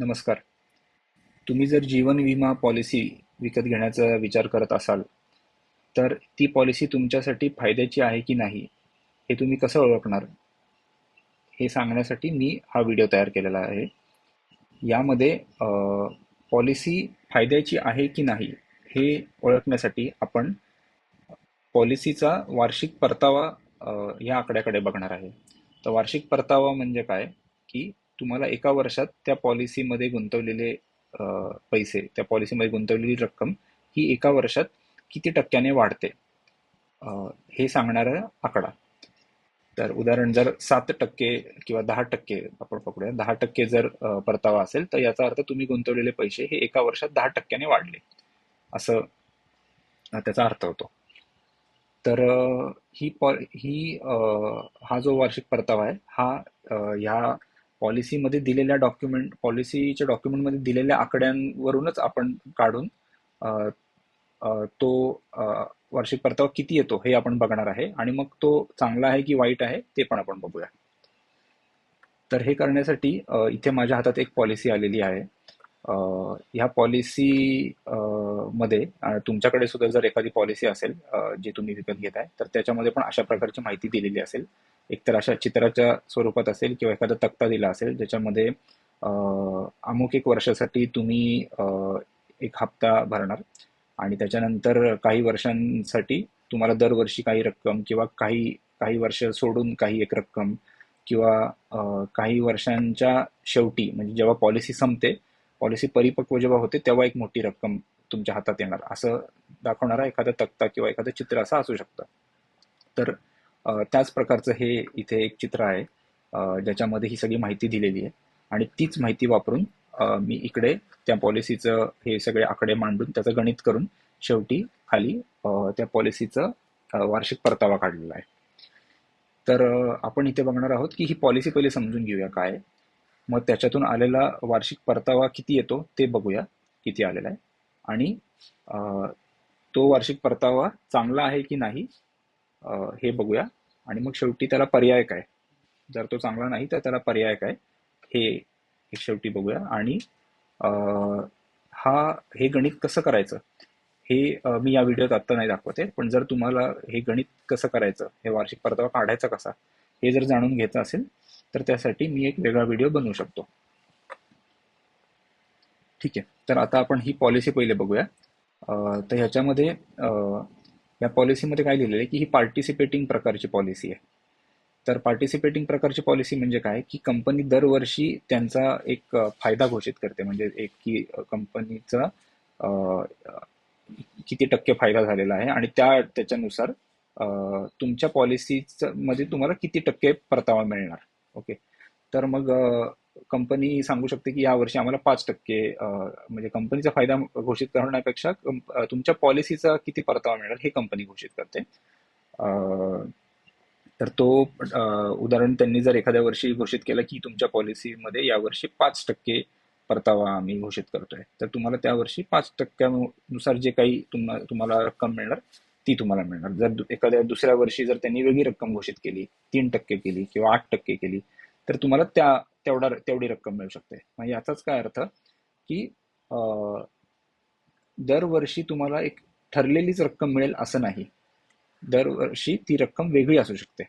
नमस्कार. तुम्ही जर जीवन विमा पॉलिसी विकत घेण्याचा विचार करत असाल तर ती पॉलिसी तुमच्यासाठी फायद्याची आहे की नाही हे तुम्ही कसं ओळखणार? हे सांगण्यासाठी मी हा व्हिडिओ तयार केलेला आहे. यामध्ये पॉलिसी फायद्याची आहे की नाही हे ओळखण्यासाठी आपण पॉलिसीचा वार्षिक परतावा या आकड्याकडे बघणार आहे. तर वार्षिक परतावा म्हणजे काय? की तुम्हाला एका वर्षात त्या पॉलिसीमध्ये गुंतवलेले पैसे त्या पॉलिसीमध्ये गुंतवलेली रक्कम ही एका वर्षात किती टक्क्याने वाढते? हे सांगणारा आकडा. तर उदाहरण जर सात टक्के किंवा दहा टक्के आपण पकडूया दहा टक्के जर परतावा असेल तर याचा अर्थ तुम्ही गुंतवलेले पैसे हे एका वर्षात दहा टक्क्याने वाढले. असं त्याचा अर्थ होतो. तर ही पॉ ही हा जो वार्षिक परतावा आहे हा ह्या पॉलिसीमध्ये दिलेल्या डॉक्युमेंट पॉलिसीच्या डॉक्युमेंटमध्ये दिलेल्या आकड्यांवरूनच आपण काढून तो वार्षिक परतावा किती येतो हे आपण बघणार आहे. आणि मग तो चांगला आहे की वाईट आहे ते पण आपण बघूया. तर हे करण्यासाठी इथे माझ्या हातात एक पॉलिसी आलेली आहे. ह्या पॉलिसी मध्ये तुमच्याकडे सुद्धा जर एखादी पॉलिसी असेल जी तुम्ही विकत घेताय तर त्याच्यामध्ये पण अशा प्रकारची माहिती दिलेली असेल. एकतर अशा चित्राच्या स्वरूपात असेल किंवा एखादा तक्ता दिला असेल ज्याच्यामध्ये अमुक एक वर्षासाठी तुम्ही एक हप्ता भरणार आणि त्याच्यानंतर काही वर्षांसाठी तुम्हाला दरवर्षी काही रक्कम किंवा काही काही वर्ष सोडून काही एक रक्कम किंवा काही वर्षांच्या शेवटी म्हणजे जेव्हा पॉलिसी संपते पॉलिसी परिपक्व जेव्हा होते तेव्हा एक मोठी रक्कम तुमच्या हातात येणार. असं दाखवणारा एखादा तक्ता किंवा एखादं चित्र असं असू शकतं. तर त्याच प्रकारचं हे इथे एक चित्र आहे. ज्याच्यामध्ये ही सगळी माहिती दिलेली आहे. आणि तीच माहिती वापरून मी इकडे त्या पॉलिसीचं हे सगळे आकडे मांडून त्याचं गणित करून शेवटी खाली त्या पॉलिसीचं वार्षिक परतावा काढलेला आहे. तर आपण इथे बघणार आहोत की ही पॉलिसी पहिले समजून घेऊया काय मग त्याच्यातून आलेला वार्षिक परतावा किती येतो ते बघूया किती आलेला आहे. आणि तो वार्षिक परतावा चांगला आहे की नाही हे बघूया. आणि मग शेवटी त्याला पर्याय काय? जर तो चांगला नाही तर त्याला पर्याय काय? हे शेवटी बघूया. आणि हा हे गणित कसं करायचं? हे मी या व्हिडिओत आत्ता नाही दाखवते पण जर तुम्हाला हे गणित कसं करायचं? हे वार्षिक परतावा काढायचा कसा? हे जर जाणून घ्यायचं असेल तर त्यासाठी मी एक वेगळा व्हिडिओ बनवू शकतो. ठीक आहे. तर आता आपण ही पॉलिसी पहिले बघूया. तर ह्याच्यामध्ये या पॉलिसीमध्ये काय लिहिलेलं आहे की ही पार्टिसिपेटिंग प्रकारची पॉलिसी आहे. तर पार्टिसिपेटिंग प्रकारची पॉलिसी म्हणजे काय? की कंपनी दरवर्षी त्यांचा एक फायदा घोषित करते. म्हणजे एक की कंपनीचा किती टक्के फायदा झालेला आहे आणि त्या त्याच्यानुसार तुमच्या पॉलिसीच मध्ये म्हणजे तुम्हाला किती टक्के परतावा मिळणार. ओके. तर मग कंपनी सांगू शकते की या वर्षी आम्हाला पाच टक्के म्हणजे कंपनीचा फायदा घोषित करण्यापेक्षा तुमच्या पॉलिसीचा किती परतावा मिळणार हे कंपनी घोषित करते. तर तो उदाहरण त्यांनी जर एखाद्या वर्षी घोषित केलं की तुमच्या पॉलिसीमध्ये यावर्षी पाच टक्के परतावा आम्ही घोषित करतोय. तर तुम्हाला त्या वर्षी पाच टक्क्यानुसार जे काही तुम्हाला रक्कम मिळणार ती तुम्हाला मिळणार. जर एखाद्या दुसऱ्या वर्षी जर त्यांनी वेगळी रक्कम घोषित केली तीन टक्के केली किंवा आठ टक्के केली तर तुम्हाला त्या तेवढा तेवढी रक्कम मिळू शकते. मग याचाच काय अर्थ की दरवर्षी तुम्हाला एक ठरलेलीच रक्कम मिळेल असं नाही. दरवर्षी ती रक्कम वेगळी असू शकते.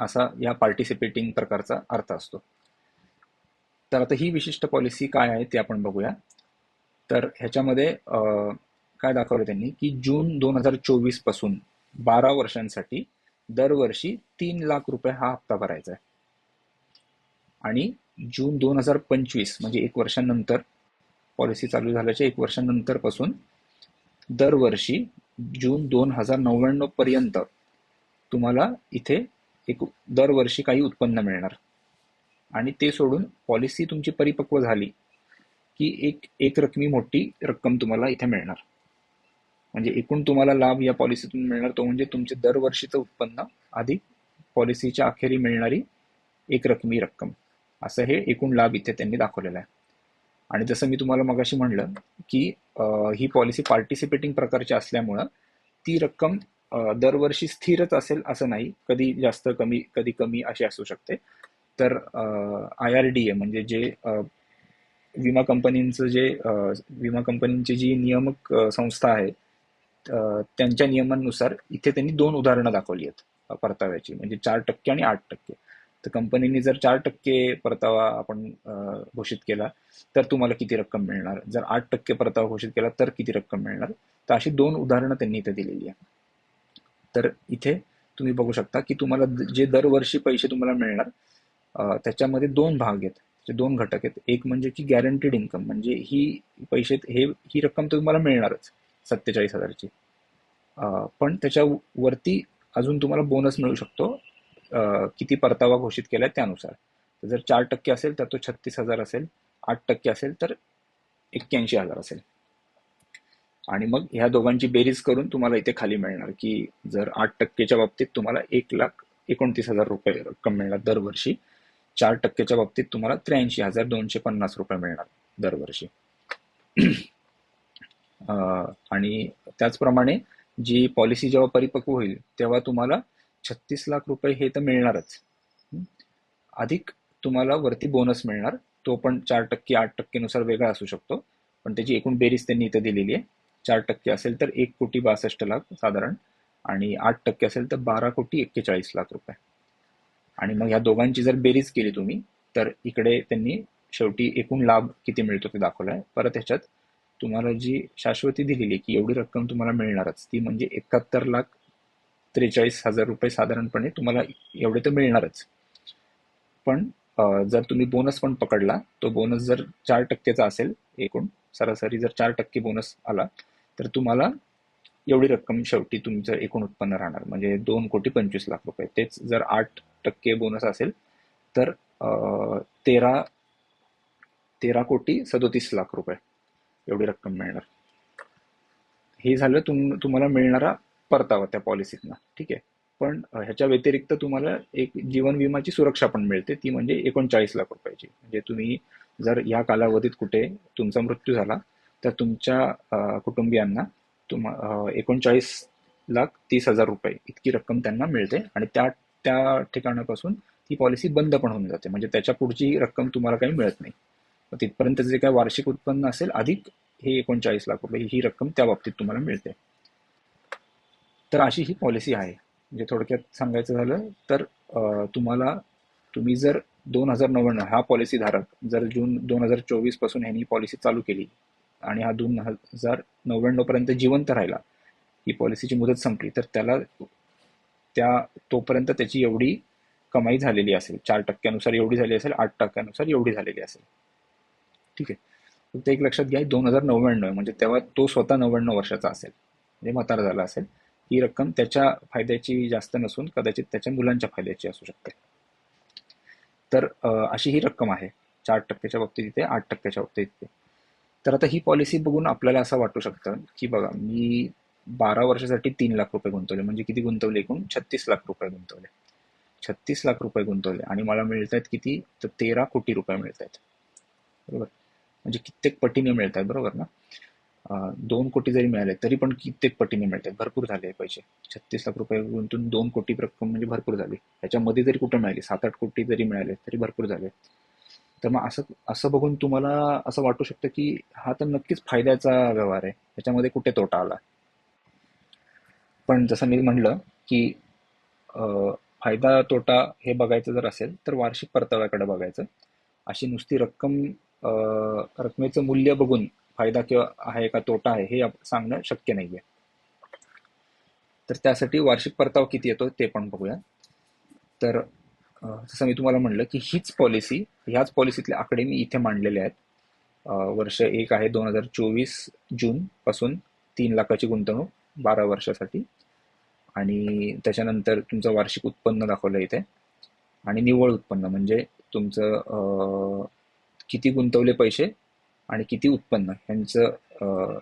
असा या पार्टिसिपेटिंग प्रकारचा अर्थ असतो. तर आता ही विशिष्ट पॉलिसी काय आहे ते आपण बघूया. तर ह्याच्यामध्ये काय दाखवलं त्यांनी? की जून दोन हजार चोवीसपासून बारा वर्षांसाठी दरवर्षी तीन लाख रुपये हा हप्ता भरायचा आहे. आणि जून दोन हजार पंचवीस म्हणजे एक वर्षानंतर पॉलिसी चालू झाल्याच्या एक वर्षानंतरपासून दरवर्षी जून दोन हजार नव्याण्णव पर्यंत तुम्हाला इथे एक दरवर्षी काही उत्पन्न मिळणार. आणि ते सोडून पॉलिसी तुमची परिपक्व झाली की एक एक रकमी मोठी रक्कम तुम्हाला इथे मिळणार. म्हणजे एकूण तुम्हाला लाभ या पॉलिसीतून मिळणार तो म्हणजे तुमचे दरवर्षीचं उत्पन्न अधिक पॉलिसीच्या अखेरी मिळणारी एक रकमी रक्कम. असं हे एकूण लाभ इथे त्यांनी दाखवलेला आहे. आणि जसं मी तुम्हाला मगाशी म्हणलं की ही पॉलिसी पार्टिसिपेटिंग प्रकारची असल्यामुळं ती रक्कम दरवर्षी स्थिरच असेल असं नाही. कधी जास्त कमी कधी कमी अशी असू शकते. तर आय आर डी ए म्हणजे जे विमा कंपनींचं जे विमा कंपनींची जी नियामक संस्था आहे त्यांच्या नियमांनुसार इथे त्यांनी दोन उदाहरणं दाखवली आहेत परताव्याची. म्हणजे चार टक्के आणि आठ टक्के. तर कंपनीने जर चार टक्के परतावा आपण घोषित केला तर तुम्हाला किती रक्कम मिळणार? जर आठ टक्के परतावा घोषित केला तर किती रक्कम मिळणार? तर अशी दोन उदाहरणं त्यांनी इथे दिलेली आहे तर इथे तुम्ही बघू शकता की तुम्हाला जे दरवर्षी पैसे तुम्हाला मिळणार त्याच्यामध्ये दोन भाग आहेत. त्याचे दोन घटक आहेत. एक म्हणजे की गॅरंटीड इन्कम म्हणजे ही पैसे हे ही रक्कम तर तुम्हाला मिळणारच. सत्तेचाळीस हजारची. पण त्याच्यावरती अजून तुम्हाला बोनस मिळू शकतो. किती परतावा घोषित केला त्यानुसार. जर चार टक्के असेल तर तो छत्तीस हजार असेल आठ टक्के असेल तर एक्क्याऐंशी हजार असेल. आणि मग ह्या दोघांची बेरीज करून तुम्हाला इथे खाली मिळणार की जर आठ टक्केच्या बाबतीत तुम्हाला एक लाख एकोणतीस हजार रुपये रक्कम मिळणार दरवर्षी चार टक्केच्या बाबतीत तुम्हाला त्र्याऐंशी हजार दोनशे पन्नास रुपये मिळणार दरवर्षी. आणि त्याचप्रमाणे जी पॉलिसी जेव्हा परिपक्व होईल तेव्हा तुम्हाला छत्तीस लाख रुपये हे तर मिळणारच. अधिक तुम्हाला वरती बोनस मिळणार. तो पण चार टक्के आठ टक्केनुसार वेगळा असू शकतो. पण त्याची एकूण बेरीज त्यांनी इथं दिलेली आहे. चार टक्के असेल तर एक कोटी बासष्ट लाख साधारण. आणि आठ टक्के असेल तर बारा कोटी एक्केचाळीस लाख रुपये. आणि मग ह्या दोघांची जर बेरीज केली तुम्ही तर इकडे त्यांनी शेवटी एकूण लाभ किती मिळतो ते दाखवलं आहे परत ह्याच्यात तुम्हाला जी शाश्वती दिलेली आहे की एवढी रक्कम तुम्हाला मिळणारच ती म्हणजे एकाहत्तर लाख त्रेचाळीस हजार रुपये साधारणपणे तुम्हाला एवढे तर मिळणारच. पण जर तुम्ही बोनस पण पकडला तो बोनस जर चार टक्केचा असेल एकूण सरासरी जर चार टक्के बोनस आला तर तुम्हाला एवढी रक्कम शेवटी तुमचं एकूण उत्पन्न राहणार. म्हणजे दोन कोटी पंचवीस लाख रुपये. तेच जर आठ टक्के बोनस असेल तर तेरा तेरा कोटी सदोतीस लाख रुपये. एवढी रक्कम मिळणार. हे झालं तुम तुम्हाला मिळणारा परतावा त्या पॉलिसीतनं ठीक आहे? पण ह्याच्या व्यतिरिक्त तुम्हाला एक जीवन विमाची सुरक्षा पण मिळते. ती म्हणजे एकोणचाळीस लाख रुपयाची. म्हणजे तुम्ही जर या कालावधीत कुठे तुमचा मृत्यू झाला तर तुमच्या कुटुंबियांना तुम एकोणचाळीस लाख तीस हजार रुपये इतकी रक्कम त्यांना मिळते आणि त्या त्या ठिकाणापासून ती पॉलिसी बंद पण होऊन जाते. म्हणजे त्याच्या पुढची रक्कम तुम्हाला काही मिळत नाही. तिथपर्यंत जे काय वार्षिक उत्पन्न असेल अधिक हे एकोणचाळीस लाख रुपये ही रक्कम त्या बाबतीत तुम्हाला मिळते. तर अशी ही पॉलिसी आहे. म्हणजे थोडक्यात सांगायचं झालं तर तुम्हाला तुम्ही जर दोन हजार नव्याण्णव हा पॉलिसी धारक जर जून दोन हजार चोवीसपासून ह्यांनी पॉलिसी चालू केली आणि हा दोन हजार नव्याण्णव पर्यंत जिवंत राहिला ही पॉलिसीची मुदत संपली तर त्याला त्या तोपर्यंत त्याची एवढी कमाई झालेली असेल चार टक्क्यानुसार एवढी झाली असेल आठ टक्क्यानुसार एवढी झालेली असेल. ठीक आहे. फक्त एक लक्षात घ्या दोन हजार नव्याण्णव म्हणजे तेव्हा तो स्वतः नव्याण्णव वर्षाचा असेल. म्हणजे म्हातारा झाला असेल. ही रक्कम त्याच्या फायद्याची जास्त नसून कदाचित त्याच्या मुलांच्या फायद्याची असू शकते. तर अशी ही रक्कम आहे. चार टक्क्याच्या बाबतीत इथे आठ टक्क्याच्या बाबतीत इथे. तर आता ही पॉलिसी बघून आपल्याला असं वाटू शकतं की बघा मी बारा वर्षासाठी तीन लाख रुपये गुंतवले. म्हणजे किती गुंतवले एकूण? छत्तीस लाख रुपये गुंतवले. छत्तीस लाख रुपये गुंतवले. आणि मला मिळत आहेत किती? तर तेरा कोटी रुपये मिळत आहेत बरोबर? म्हणजे कित्येक पटीने मिळत आहेत बरोबर ना? दोन कोटी जरी मिळाले तरी पण कित्येक पटीने मिळत आहेत भरपूर झाले पैसे. छत्तीस लाख रुपये गुंतून दोन कोटी रक्कम म्हणजे भरपूर झाली. ह्याच्यामध्ये जरी कुठं मिळाली सात आठ कोटी जरी मिळाले तरी भरपूर झाले. तर मग असं असं बघून तुम्हाला असं वाटू शकतं की हा तर नक्कीच फायद्याचा व्यवहार आहे. ह्याच्यामध्ये कुठे तोटा आला? पण जसं मी म्हणलं की फायदा तोटा हे बघायचं जर असेल तर वार्षिक परताव्याकडे बघायचं. अशी नुसती रक्कम रकमेचं मूल्य बघून फायदा किंवा आहे का तोटा आहे हे सांगणं शक्य नाही आहे तर त्यासाठी वार्षिक परतावा किती येतो ते पण बघूया. तर जसं मी तुम्हाला म्हणलं की हीच पॉलिसी ह्याच पॉलिसीतले आकडे मी इथे मांडलेले आहेत. वर्ष एक आहे दोन हजार चोवीस जून पासून तीन लाखाची गुंतवणूक बारा वर्षासाठी. आणि त्याच्यानंतर तुमचं वार्षिक उत्पन्न दाखवलं इथे. आणि निव्वळ उत्पन्न म्हणजे तुमचं किती गुंतवले पैसे आणि किती उत्पन्न ह्यांचं यांचं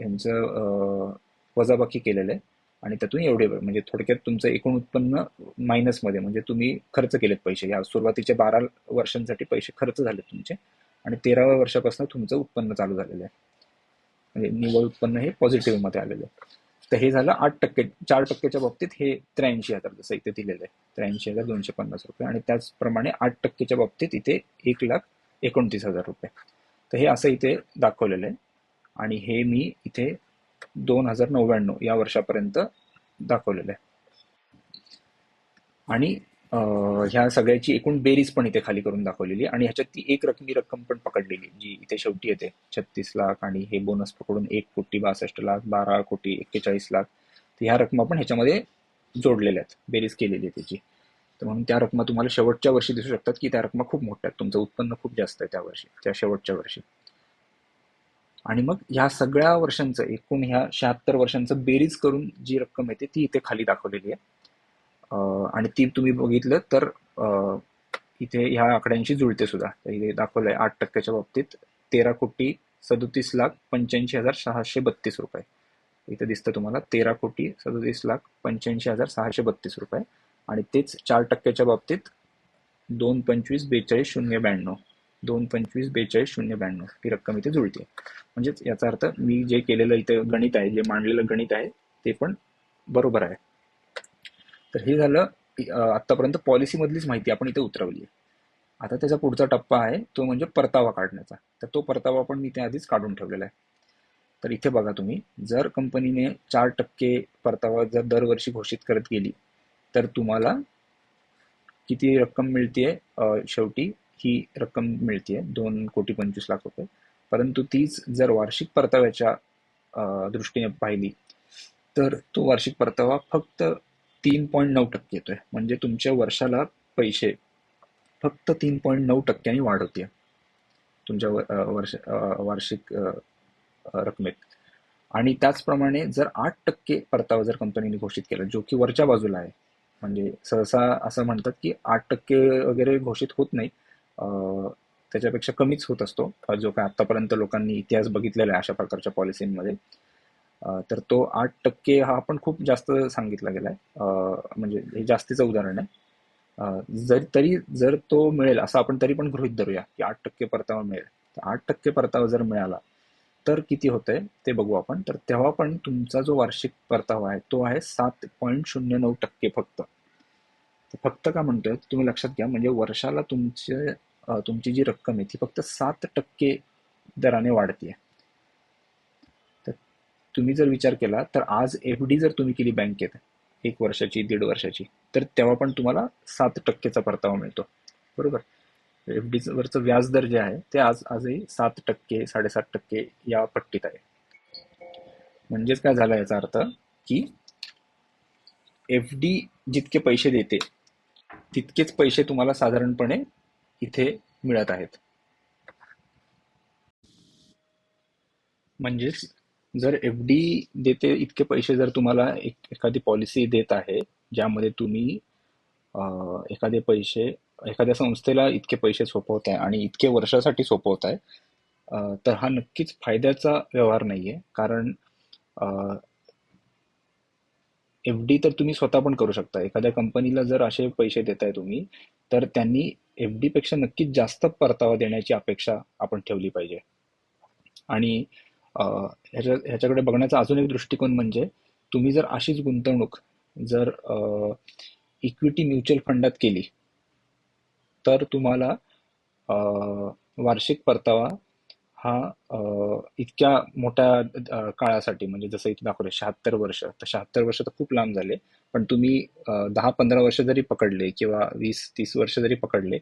ह्यांचं वजाबाकी केलेलं आहे. आणि त्यातून एवढे म्हणजे थोडक्यात तुमचं एकूण उत्पन्न मायनसमध्ये म्हणजे तुम्ही खर्च केलेत पैसे. या सुरुवातीच्या बारा वर्षांसाठी पैसे खर्च झाले तुमचे. आणि तेराव्या वर्षापासून तुमचं उत्पन्न चालू झालेलं आहे. म्हणजे निव्वळ उत्पन्न हे पॉझिटिव्हमध्ये आलेलं आहे. तर हे झालं आठ टक्के चार टक्क्याच्या बाबतीत हे त्र्याऐंशी हजार जसं इथे दिलेलं आहे. त्र्याऐंशी हजार दोनशे पन्नास रुपये. आणि त्याचप्रमाणे आठ टक्केच्या बाबतीत इथे एक लाख एकोणतीस हजार रुपये. तर हे असं इथे दाखवलेलं आहे. आणि हे मी इथे दोन हजार नव्याण्णव या वर्षापर्यंत दाखवलेलं आहे. आणि ह्या सगळ्याची एकूण बेरीज पण इथे खाली करून दाखवलेली आणि ह्याच्यात ती एक रकमी रक्कम पण पकडलेली जी इथे शेवटी येते. छत्तीस लाख आणि हे बोनस पकडून एक कोटी बासष्ट लाख बारा कोटी एक्केचाळीस लाख. ह्या रकमा पण ह्याच्यामध्ये जोडलेल्या आहेत. बेरीज केलेली आहे त्याची. तर म्हणून त्या रकमा तुम्हाला शेवटच्या वर्षी दिसू शकतात की त्या रकमा खूप मोठ्या आहेत. तुमचं उत्पन्न खूप जास्त आहे त्या वर्षी त्या शेवटच्या वर्षी. आणि मग ह्या सगळ्या वर्षांचं एकूण ह्या शहात्तर वर्षांचं बेरीज करून जी रक्कम येते ती इथे खाली दाखवलेली आहे. आणि ती तुम्ही बघितलं तर अं, इथे ह्या आकड्यांशी जुळते सुद्धा. इथे दाखवलंय आठ टक्क्याच्या बाबतीत तेरा कोटी सदोतीस लाख पंच्याऐंशी हजार सहाशे बत्तीस रुपये. इथे दिसतं तुम्हाला तेरा कोटी सदोतीस लाख पंच्याऐंशी हजार सहाशे बत्तीस रुपये. आणि तेच चार टक्क्याच्या बाबतीत दोन पंचवीस बेचाळीस शून्य ब्याण्णव. दोन पंचवीस बेचाळीस शून्य ब्याण्णव ही रक्कम इथे जुळते म्हणजेच याचा अर्थ मी जे केलेलं इथे गणित आहे जे मांडलेलं गणित आहे ते पण बरोबर आहे. तर हे झालं अं, आतापर्यंत पॉलिसीमधलीच माहिती आपण इथे उतरवली आहे आता त्याचा पुढचा टप्पा आहे तो म्हणजे परतावा काढण्याचा. तर तो परतावा पण मी त्या आधीच काढून ठेवलेला आहे. तर इथे बघा तुम्ही जर कंपनीने चार टक्के परतावा जर दरवर्षी घोषित करत गेली तर तुम्हाला किती रक्कम मिळते शेवटी ही रक्कम मिळते दोन कोटी पंचवीस लाख रुपये. परंतु तीच जर वार्षिक परताव्याच्या दृष्टीने पाहिली तर तो वार्षिक परतावा फक्त तीन पॉईंट नऊ टक्के येतोय. म्हणजे तुमच्या वर्षाला पैसे फक्त तीन पॉईंट नऊ टक्क्यांनी वाढ होते तुमच्या वर्ष वार्षिक रकमेत. आणि त्याचप्रमाणे जर आठ टक्के परतावा जर कंपनीने घोषित केला जो की वरच्या बाजूला आहे म्हणजे सहसा असं म्हणतात की आठ टक्के वगैरे घोषित होत नाही त्याच्यापेक्षा कमीच होत असतो. जो काय आतापर्यंत लोकांनी इतिहास बघितलेला आहे अशा प्रकारच्या पॉलिसींमध्ये. तर तो आठ टक्के हा पण खूप जास्त सांगितला गेलाय. आहे म्हणजे हे जास्तीचं उदाहरण आहे. जर तरी जर तो मिळेल असं आपण तरी पण गृहित धरूया की आठ टक्के परतावा मिळेल. तर आठ टक्के परतावा जर मिळाला तर किती होतंय ते बघू आपण. तर तेव्हा पण तुमचा जो वार्षिक परतावा आहे तो आहे सात पॉईंट शून्य नऊ टक्के फक्त. फक्त का म्हणतोय? तुम्ही लक्षात घ्या म्हणजे वर्षाला तुमचे तुमची जी रक्कम आहे ती फक्त सात टक्के दराने वाढते तर तुम्ही जर विचार केला तर आज एफ डी जर तुम्ही केली बँकेत एक वर्षाची दीड वर्षाची तर तेव्हा पण तुम्हाला सात टक्केचा परतावा मिळतो. बरोबर? एफ डी वरचं व्याज दर जे आहे ते आज आजही सात टक्के साडेसात टक्के या पट्टीत आहे. म्हणजेच काय झालं याचा अर्थ की एफ डी जितके पैसे देते तितकेच पैसे तुम्हाला साधारणपणे इथे मिळत आहेत. म्हणजेच जर एफ डी देते इतके पैसे जर तुम्हाला एक एखादी पॉलिसी देत आहे ज्यामध्ये तुम्ही एखादे पैसे एखाद्या संस्थेला इतके पैसे सोपवत आहे आणि इतके वर्षासाठी सोपवत आहे तर हा नक्कीच फायद्याचा व्यवहार नाहीये. कारण एफ डी तर तुम्ही स्वतः पण करू शकता. एखाद्या कंपनीला जर असे पैसे देताय तुम्ही तर त्यांनी एफ डी पेक्षा नक्कीच जास्त परतावा देण्याची अपेक्षा आपण ठेवली पाहिजे. आणि ह्याच्या ह्याच्याकडे बघण्याचा अजून एक दृष्टिकोन म्हणजे तुम्ही जर अशीच गुंतवणूक जर इक्विटी म्युच्युअल फंडात केली तर तुम्हाला वार्षिक परतावा हा इतक्या मोठ्या काळासाठी म्हणजे जसं इथे दाखवलं शहात्तर वर्ष तर शहात्तर वर्ष तर खूप लांब झाले. पण तुम्ही दहा पंधरा वर्ष जरी पकडले किंवा वीस तीस वर्ष जरी पकडले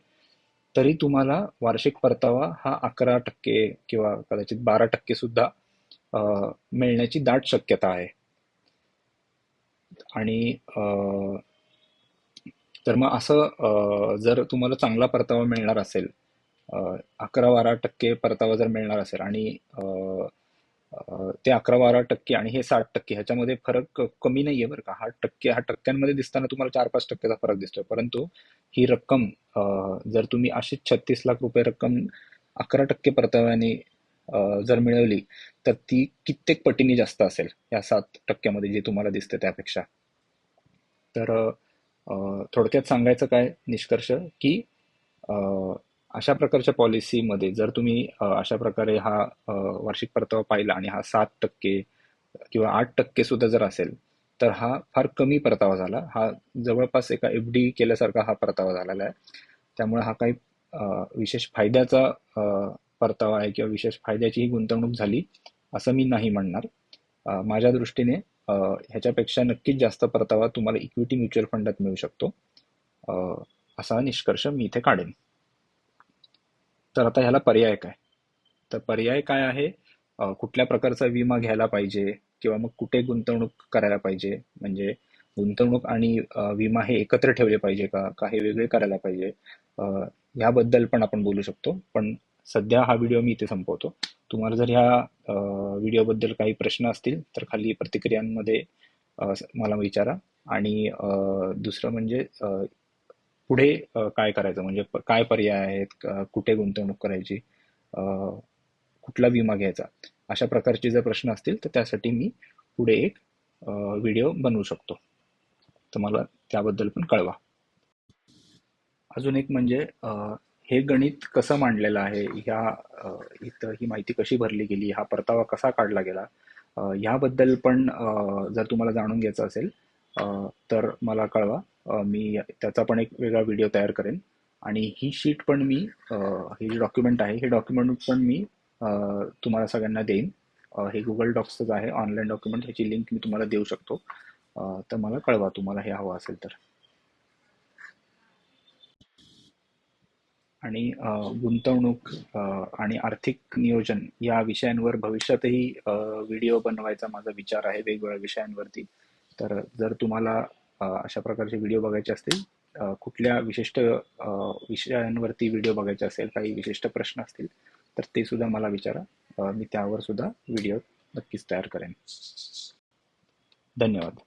तरी तुम्हाला वार्षिक परतावा हा अकरा टक्के किंवा कदाचित बारा टक्के सुद्धा मिळण्याची दाट शक्यता आहे. आणि तर मग असं जर तुम्हाला चांगला परतावा मिळणार असेल अकरा बारा टक्के परतावा जर मिळणार असेल आणि ते अकरा बारा टक्के आणि हे साठ टक्के ह्याच्यामध्ये फरक कमी कमी नाहीये बरं का. हा टक्के हा टक्क्यांमध्ये दिसताना तुम्हाला चार पाच टक्क्याचा फरक दिसतोय. परंतु ही रक्कम जर तुम्ही अशीच छत्तीस लाख रुपये रक्कम अकरा टक्के परताव्याने जर मिळवली तर ती कित्येक पटीने जास्त असेल या सात टक्क्यामध्ये जे तुम्हाला दिसते त्यापेक्षा. तर थोडक्यात सांगायचं काय निष्कर्ष? की अशा प्रकारच्या पॉलिसीमध्ये जर तुम्ही अशा प्रकारे हा वार्षिक परतावा पाहिला आणि हा सात टक्के किंवा आठ टक्के सुद्धा जर असेल तर हा फार कमी परतावा झाला. हा जवळपास एका एफ डी केल्यासारखा हा परतावा झालेला आहे. त्यामुळे हा काही विशेष फायद्याचा परतावा आहे किंवा विशेष फायद्याची ही गुंतवणूक झाली असं मी नाही म्हणणार. माझ्या दृष्टीने ह्याच्यापेक्षा नक्कीच जास्त परतावा तुम्हाला इक्विटी म्युच्युअल फंडात मिळू शकतो. असा निष्कर्ष मी इथे काढेन. तर आता ह्याला पर्याय काय? तर पर्याय काय आहे? कुठल्या प्रकारचा विमा घ्यायला पाहिजे किंवा मग कुठे गुंतवणूक करायला पाहिजे? म्हणजे गुंतवणूक आणि विमा हे एकत्र ठेवले पाहिजे का? काही हे वेगळे करायला पाहिजे? ह्याबद्दल पण आपण बोलू शकतो. पण सध्या हा व्हिडिओ मी इथे संपवतो. तुम्हाला जर ह्या व्हिडिओबद्दल काही प्रश्न असतील तर खाली प्रतिक्रियांमध्ये मला विचारा. आणि दुसरं म्हणजे पुढे काय करायचं? म्हणजे काय पर्याय आहेत? कुठे गुंतवणूक करायची? कुठला विमा घ्यायचा? अशा प्रकारचे जर प्रश्न असतील तर त्यासाठी मी पुढे एक व्हिडिओ बनवू शकतो. तर मला त्याबद्दल पण कळवा. अजून एक म्हणजे हे गणित कसं मांडलेलं आहे? ह्या इथं ही माहिती कशी भरली गेली? हा परतावा कसा काढला गेला? ह्याबद्दल पण जर तुम्हाला जाणून घ्यायचं असेल तर मला कळवा. मी त्याचा पण एक वेगळा व्हिडिओ तयार करेन. आणि ही शीट पण मी हे जे डॉक्युमेंट आहे हे डॉक्युमेंट पण मी तुम्हाला सगळ्यांना देईन. हे गुगल डॉक्सच आहे. ऑनलाईन डॉक्युमेंट ह्याची लिंक मी तुम्हाला देऊ शकतो. तर मला कळवा तुम्हाला हे हवं असेल तर. आणि गुंतवणूक आणि आर्थिक नियोजन या विषयांवर भविष्यातही व्हिडिओ बनवायचा माझा विचार आहे वेगवेगळ्या विषयांवरती. तर जर तुम्हाला अशा प्रकारचे व्हिडिओ बघायचे असतील कुठल्या विशिष्ट विषयांवरती व्हिडिओ बघायचे असेल काही विशिष्ट प्रश्न असतील तर ते सुद्धा मला विचारा. मी त्यावर सुद्धा व्हिडिओ नक्कीच तयार करेन. धन्यवाद.